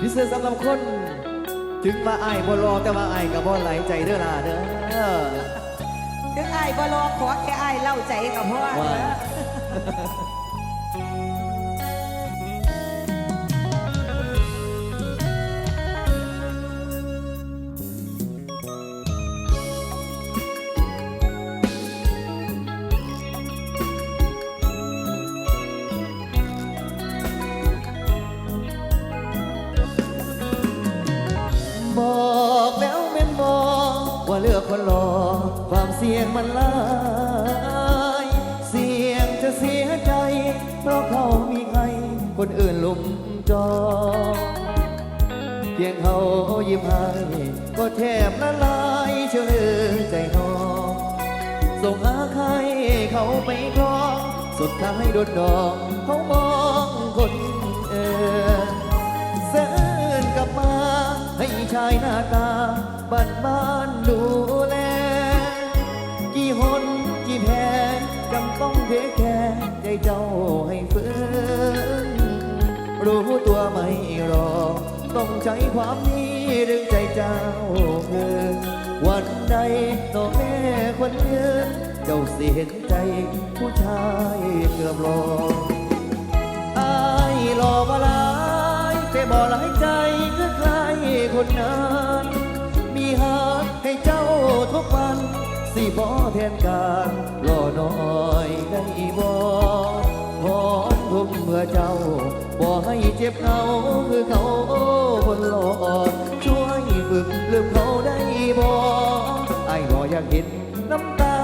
พิเศษสำหรับคน ถึงมาอายบ่รอแต่ว่าอายกับบ่ไหลใจเด้อล่ะเด้อถึงไอ้ายบ่รอขอแค่ไอ้ายเล่าใจกับพ่อว่าบอ บอกว่าเลือกความเสี่ยงมันลายเสี่ยงจะเสียใจ เพราะเขามีใคร คนอื่นลุมจอ เพียงเขายิ้มให้ก็แทบละลายเชื่อใจหอส่งหาใครเขาไปครองสุดท้ายโดนดองเขามองคนอื่นเส้นกลับมาให้ชายหน้าตา บ้านบ้านดูแล กี่หนกี่แผนจำต้องเทแค่ใจเจ้าให้ฟื้นรู้ตัวไม่รอ ต้องใช้ความนี้ดึงใจเจ้าเกินวันใดต่อแม่คนยืนเจ้าเสียใจผู้ชายเกือบรออายรอว่าลายแต่บ่หลายใจคือใครคนนั้น หาให้เจ้าทุกวัน สิบ่แทนการรอน่อยได้บ่พร้อมทุ่มเพื่อเจ้า บ่ให้เจ็บเหงาคือเขาคนหลอดช่วยฝึกลืมเขาได้บ่ไอ้ายบ่อยากเห็นน้ำตา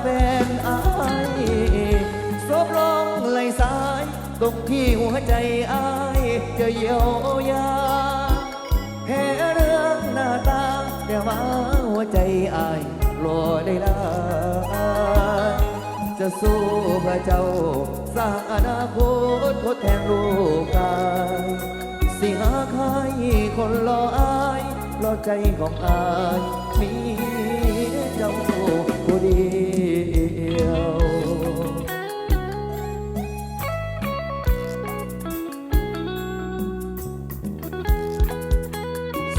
แฟนอายซบลงไหลซ้ายตรงที่หัวใจอายจะเยียวยา วใจอายรอได้ลาจะสู้พื่อเจ้าสร้างอนาคตทดแทนลูกกายสิหาใครคนรออายรอใจของอายมีเจ้าผู้เดียว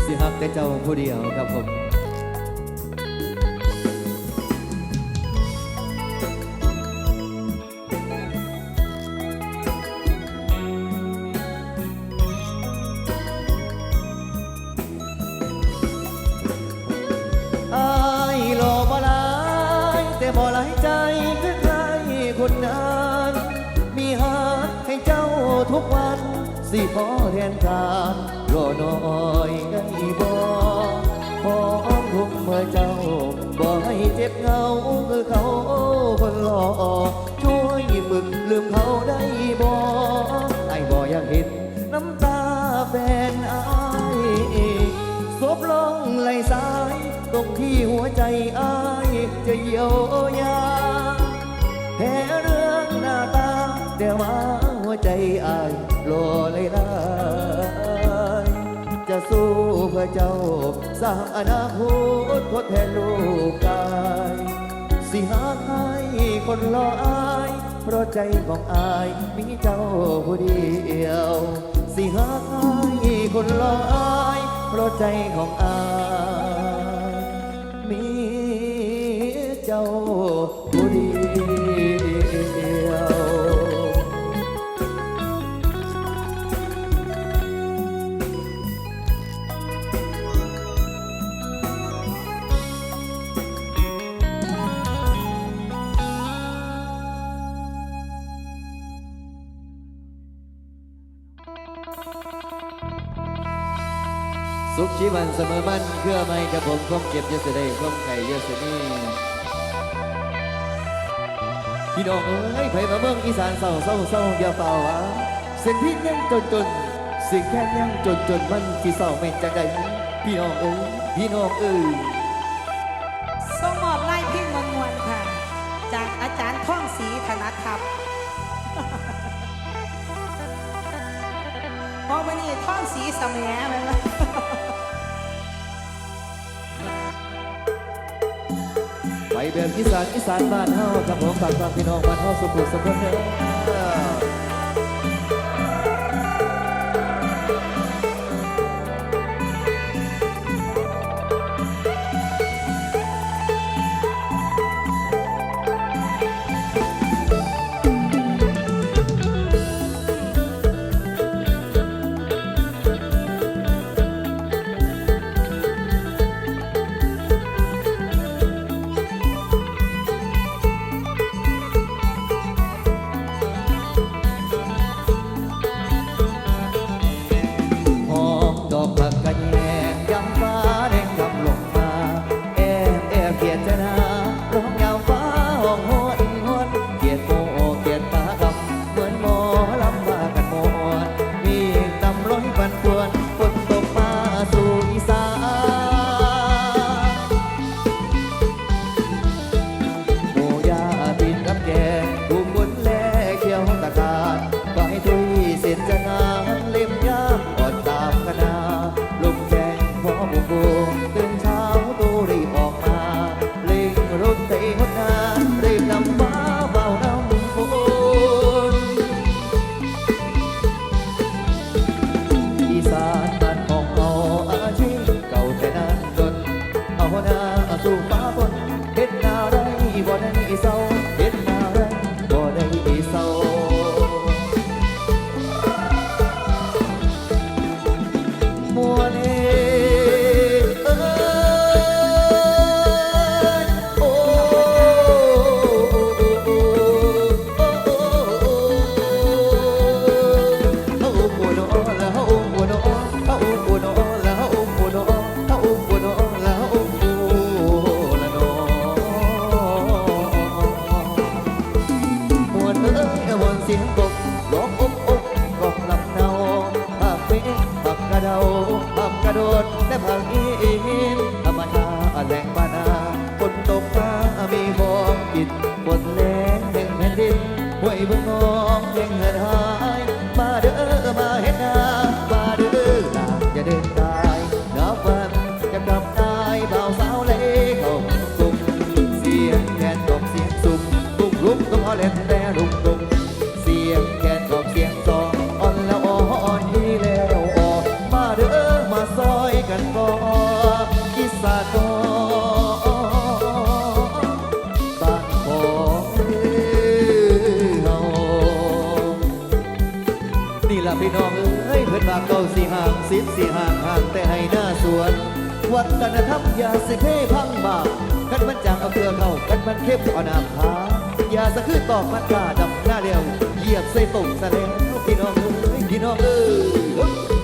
สิฮักแต่เจ้าผู้เดียวครับผม วันสิพอแทนการรอน่อยได้บ่พอมทุกเมื่อเจ้าบ่ให้เจ็บเหงาคือเขาคนหล่อช่วยฝึกลืมเขาได้บ่ไอ้บ่อยากเห็นน้ำตาแฟนอายซบลงไหลซ้ายตรงที่หัวใจอายจะเยียวยาแพ้เรื่องหน้าตาแต่ว่า วใจอายรอเลยลายจะสู้เพื่อเจ้า สร้างอนาคตทดแทนลูกกาย สิหาใครคนรออาย เพราะใจของอายมีเจ้าผู้เดียว สิหาใครคนรออาย เพราะใจของอาย มีเจ้าผู้เดียว สมอมันเพื่อไม่กับผมความเก็บเยอะเสยได้ความไก่เยอะเสยนี่พี่น้องเอ้ยไผมาเมืองอีสานเศร้าเศร้าเศร้าอย่าเฝ้าวาเส้นที่ยังจนจนสิ่งแค่ยังจนจนมันที่เศร้าไม่จังใดพี่น้องเอ้ยพี่น้องเอ้ยส่งมอบไล่พิมพ์มวลๆค่ะ จากอาจารย์ท่องศรีธนทัพพอวันนี้ท่องศรีสมอไหมวะ แบบอีสานอีสานบ้านเฮาครับผมฝากความพี่น้องบ้านเฮาสุขุมสุขเด้อ ยเพื่อนบากเก่าสีห่างสิบสีห่างห่างแต่ให้หน้าสวนวัฒนธรรมอย่าสิเพ่พังบากันมันจางเอาเกลือเข้ากันมันเข้มเอาน้ำพาอย่าสะคือตอกมันกาดำหน้าเดียวเหยียบใส่ตุ่มสะเลวพี่น้องเอ้ยพี่น้องเอ้ย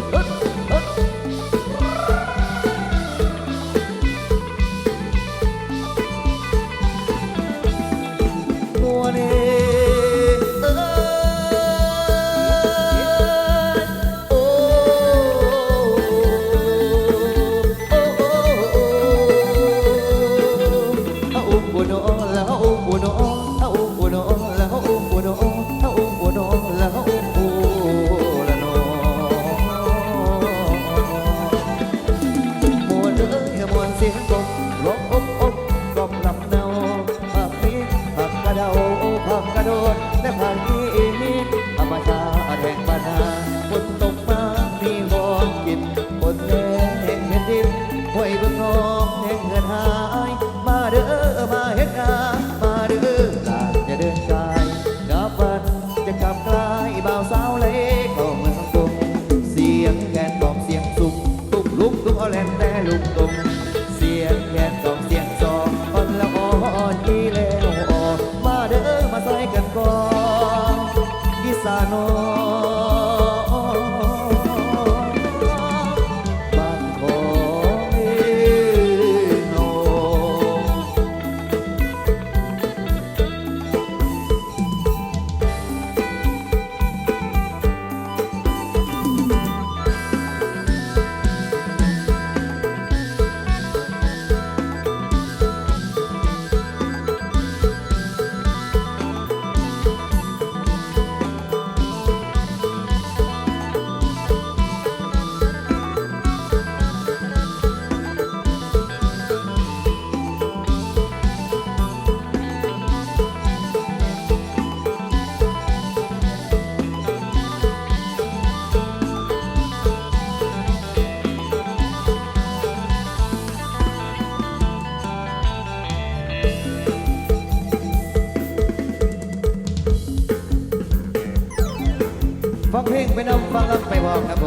ตุก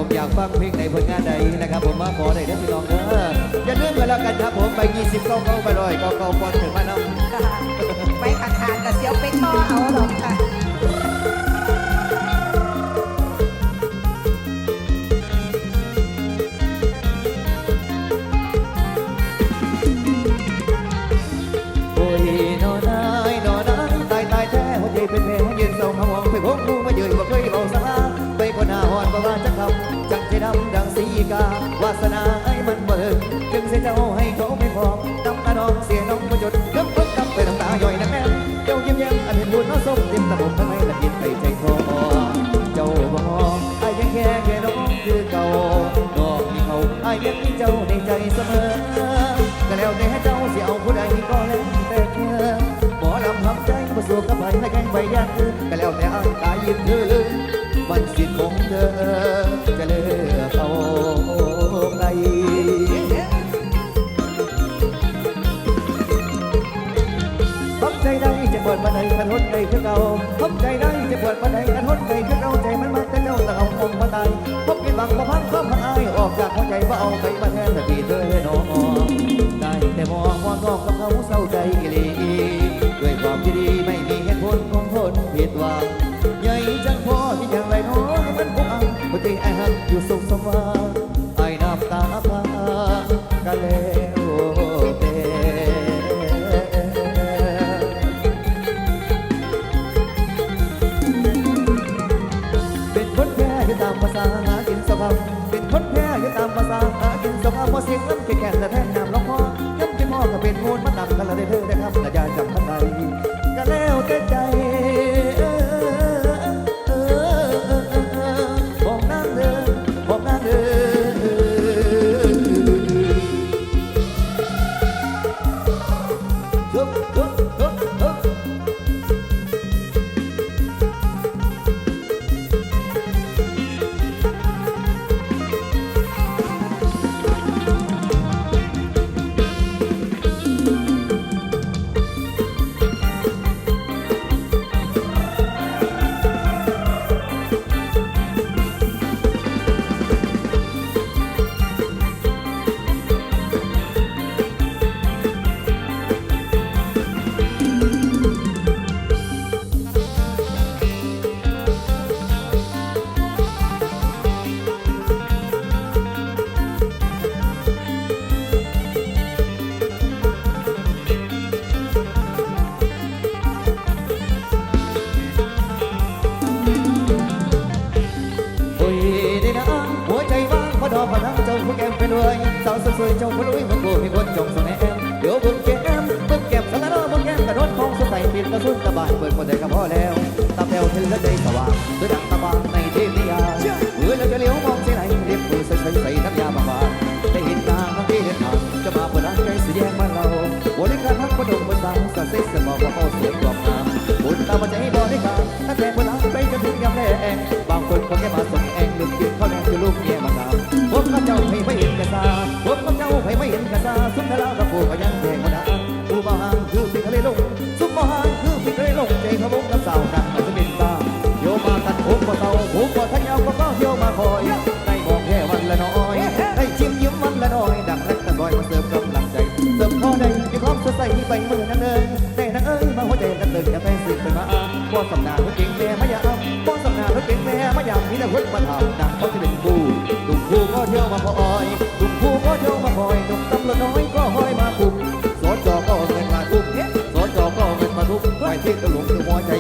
อกครับผมอยากฟังเพลงในผลงานใดนะครับ ผมมาขอได้เด้อพี่น้องเด้ออย่าลืมกันแล้วกันครับผมไป 20เก้าเก้าไปเลยเก้าเก้าปอนถึงมานาะไปขาขาดกับเสียวไปต่อเอาหรอกค่ะ สนาไอ้มันเบิ่งจึงเสียเจ้าให้เขาไม่พอตำตาน้องเสียน้องมาจดกึบกึบกำไปน้ำตาย่อยนักแน่เจ้ายิ้มแย้มอันเห็นบุญน้องส้มเต็มตะบกทำไมละยินไปใจคอเจ้าบ่ไอ้ยังแค่แค่น้องคือเก่าน้องมีเขาไอ้ยังมีเจ้าในใจเสมอก็แล้วแต่เจ้าเสิเอาผู้ใดก็แล้วแต่เธอหมอลำทำใจมาสู่กับใครให้แข่งใบยันก็แล้วแต่อ้างกายยืนเธอ หัวใจว่าเอาไปมาแทนแต่ที่เธอหนอได้แต่มองมองนอกกับเขาเศร้าใจอีหลี ใส่มือนั่นเองแต่นั่งเอิยมาหัวใจนั่นเลยอย่าไปสืบไปมาบ่สำนาหัวเก่งแม่ไม่อยากบ่สำนาหัวเก่งแม่ไม่ยามมีแต่หัวมาถามนังเขาจะเป็นผู้ดุกผู้ก็เที่ยวมาพออยดุกผู้ก็เที่ยวมาพอยดุกตำรวจน้อยก็ห้อยมาคุกสอจอก็เงินมาทุกสอจอก็เงินมาทุกไปเที่ตะหลงคือหัวใจ